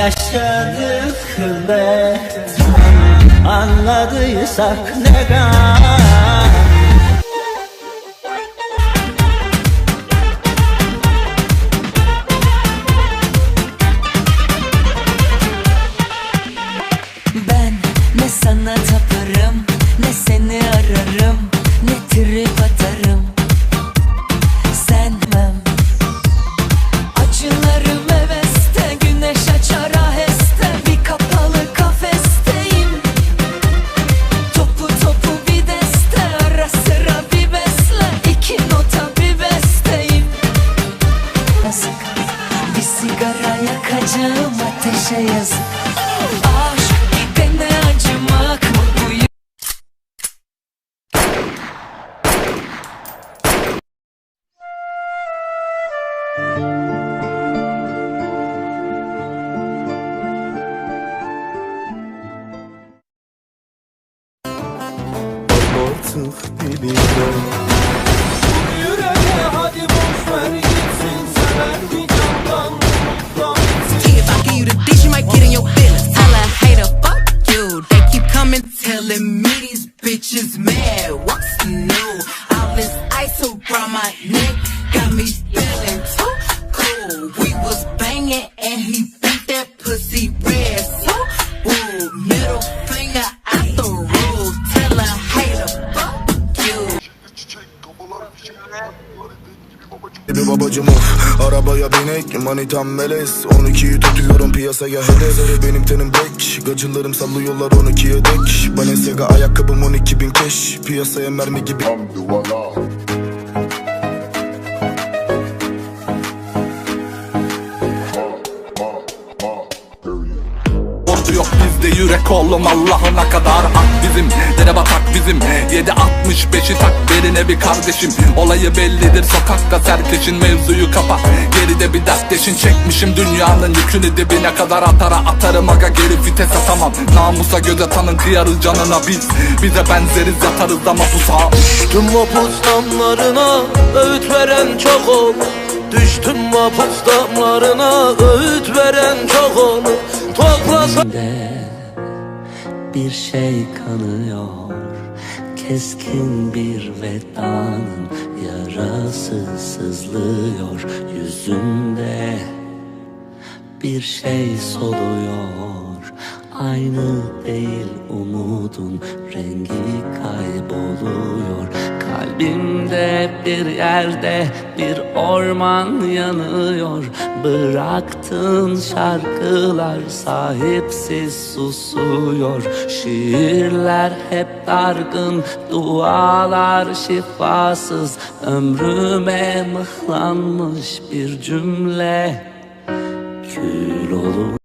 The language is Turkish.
Yaşadık ve anladıysak ne gam Ben ne sana taparım Ne seni ararım Ne trip yakacağım ateşe yazık Aşk gidene acımak mı bu artık biliyorum around my neck got me feeling too cool. We was banging and he beat that pussy red. So, ooh, middle finger out the roof. Tell a hater, fuck you. Bir babacım of Arabaya binek manitam melez 12'yi tutuyorum piyasaya hedef benim tenim bek Gacılarım sallıyorlar 12'ye dek Balenciaga ayakkabım 12 bin keş Piyasaya mermi gibi Ordu yürek oğlum Allah'ına kadar ak bizim. Dere batak bizim. 7.65'i tak derine bir kardeşim. Olayı bellidir sokakta serkeşin. Mevzuyu kapa. Geride bir dertleşin. Çekmişim dünyanın yükünü dibine kadar atara atarım. Aga geri vites atamam. Namusa göze tanın kıyarız canına biz. Bize benzeriz yatarız ama pusa Düştüm vapuz damlarına öğüt veren çok olur. Düştüm vapuz damlarına öğüt veren çok olur. Toplasa de bir şey kanıyor. Keskin bir vedanın yarası sızlıyor. Yüzünde bir şey soluyor. Aynı değil umudun rengi kayboluyor Kalbimde bir yerde bir orman yanıyor. Bıraktığın şarkılar sahipsiz susuyor. Şiirler hep dargın, dualar şifasız. Ömrüme mıhlanmış bir cümle Kül olur